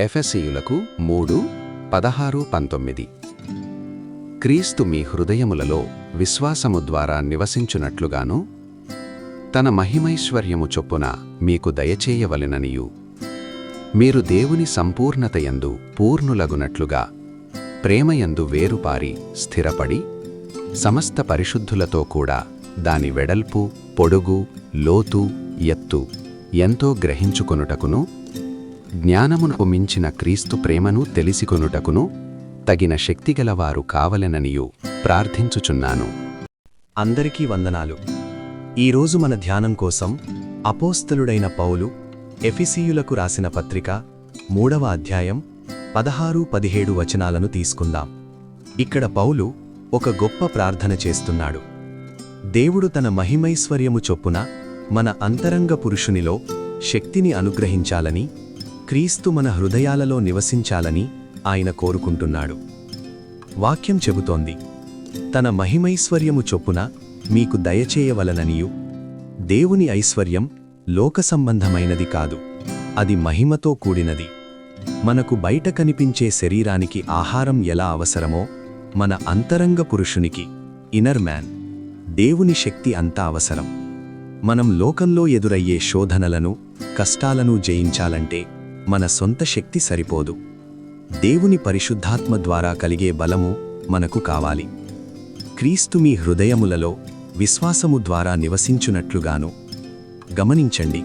ఎఫెసీయులకు మూడు పదహారు పంతొమ్మిది. క్రీస్తు మీ హృదయములలో విశ్వాసము ద్వారా నివసించునట్లుగాను తన మహిమైశ్వర్యము చొప్పున మీకు దయచేయవలెననియు. మీరు దేవుని సంపూర్ణతయందు పూర్ణులగునట్లుగా ప్రేమయందు వేరుపారి స్థిరపడి సమస్త పరిశుద్ధులతో కూడా దాని వెడల్పు పొడుగు లోతు ఎత్తు ఎంతో గ్రహించుకొనుటకును జ్ఞానమునకు మించిన క్రీస్తు ప్రేమను తెలిసికొనుటకును తగిన శక్తిగలవారు కావలెననియు ప్రార్థించుచున్నాను. అందరికీ వందనాలు. ఈరోజు మన ధ్యానం కోసం అపోస్తలుడైన పౌలు ఎఫిసీయులకు రాసిన పత్రిక మూడవ అధ్యాయం పదహారు పదిహేడు వచనాలను తీసుకుందాం. ఇక్కడ పౌలు ఒక గొప్ప ప్రార్థన చేస్తున్నాడు. దేవుడు తన మహిమైశ్వర్యము చొప్పున మన అంతరంగ పురుషునిలో శక్తిని అనుగ్రహించాలని క్రీస్తు మన హృదయాలలో నివసించాలని ఆయన కోరుకుంటున్నాడు. వాక్యం చెబుతోంది తన మహిమైశ్వర్యము చొప్పున మీకు దయచేయవలననియు దేవుని ఐశ్వర్యం లోక సంబంధమైనది కాదు అది మహిమతో కూడినది. మనకు బయట కనిపించే శరీరానికి ఆహారం ఎలా అవసరమో మన అంతరంగ పురుషునికి ఇన్నర్ మ్యాన్ దేవుని శక్తి అంతా అవసరం. మనం లోకంలో ఎదురయ్యే శోధనలను కష్టాలను జయించాలంటే మన సొంత శక్తి సరిపోదు. దేవుని పరిశుద్ధాత్మ ద్వారా కలిగే బలము మనకు కావాలి. క్రీస్తు మీ హృదయములలో విశ్వాసము ద్వారా నివసించునట్లుగాను. గమనించండి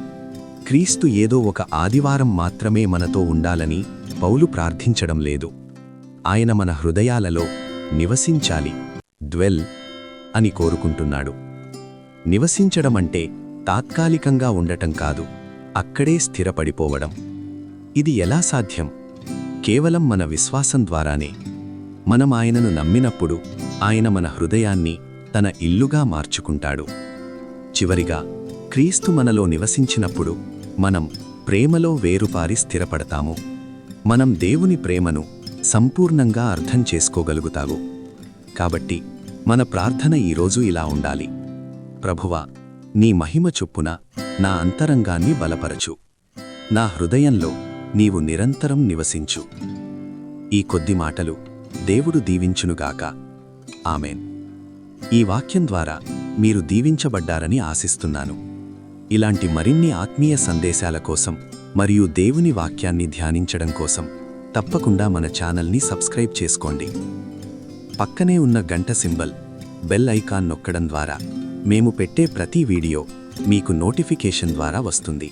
క్రీస్తు ఏదో ఒక ఆదివారం మాత్రమే మనతో ఉండాలని పౌలు ప్రార్థించడం లేదు. ఆయన మన హృదయాలలో నివసించాలి డ్వెల్ అని కోరుకుంటున్నాడు. నివసించడమంటే తాత్కాలికంగా ఉండటం కాదు అక్కడే స్థిరపడిపోవడం. ఇది ఎలా సాధ్యం? కేవలం మన విశ్వాసం ద్వారానే. మనం ఆయనను నమ్మినప్పుడు ఆయన మన హృదయాన్ని తన ఇల్లుగా మార్చుకుంటాడు. చివరిగా క్రీస్తు మనలో నివసించినప్పుడు మనం ప్రేమలో వేరుపారి స్థిరపడతాము. మనం దేవుని ప్రేమను సంపూర్ణంగా అర్థం చేసుకోగలుగుతావు కాబట్టి మన ప్రార్థన ఈరోజు ఇలా ఉండాలి. ప్రభువా నీ మహిమ చొప్పున నా అంతరంగాన్ని బలపరచు. నా హృదయంలో నీవు నిరంతరం నివసించు. ఈ కొద్ది మాటలు దేవుడు దీవించునుగాక ఆమెన్. ఈ వాక్యం ద్వారా మీరు దీవించబడ్డారని ఆశిస్తున్నాను. ఇలాంటి మరిన్ని ఆత్మీయ సందేశాల కోసం మరియు దేవుని వాక్యాన్ని ధ్యానించడం కోసం తప్పకుండా మన ఛానల్ని సబ్స్క్రైబ్ చేసుకోండి. పక్కనే ఉన్న గంట సింబల్ బెల్ ఐకాన్ నొక్కడం ద్వారా మేము పెట్టే ప్రతి వీడియో మీకు నోటిఫికేషన్ ద్వారా వస్తుంది.